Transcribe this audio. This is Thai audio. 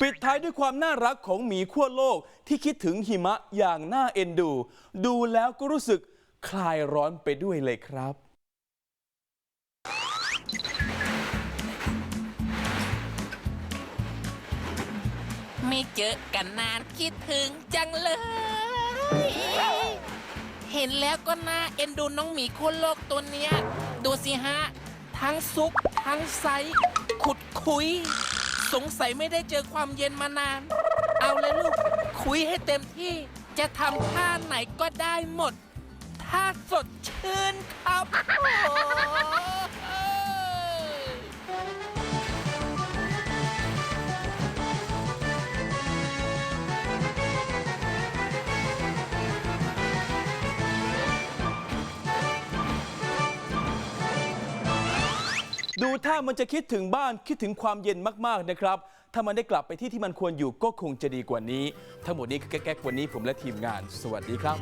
ปิดท้ายด้วยความน่ารักของหมีขั้วโลกที่คิดถึงหิมะอย่างน่าเอ็นดู ดูแล้วก็รู้สึกคลายร้อนไปด้วยเลยครับ ไม่เจอกันนานคิดถึงจังเลย เห็นแล้วก็น่าเอ็นดูน้องหมีโคนโลกตัวเนี้ย ดูสิฮะ ทั้งซุก ทั้งไซส์ขุดคุย สงสัยไม่ได้เจอความเย็นมานาน เอาเลยลูก คุยให้เต็มที่ จะทำท่าไหนก็ได้หมด ถ้าสดชื่นครับ ดูถ้ามันจะคิดถึงบ้านคิดถึงความเย็นมากๆนะครับ ถ้ามันได้กลับไปที่ที่มันควรอยู่ก็คงจะดีกว่านี้ ทั้งหมดนี้คือแก๊กๆวันนี้ผมและทีมงาน สวัสดีครับ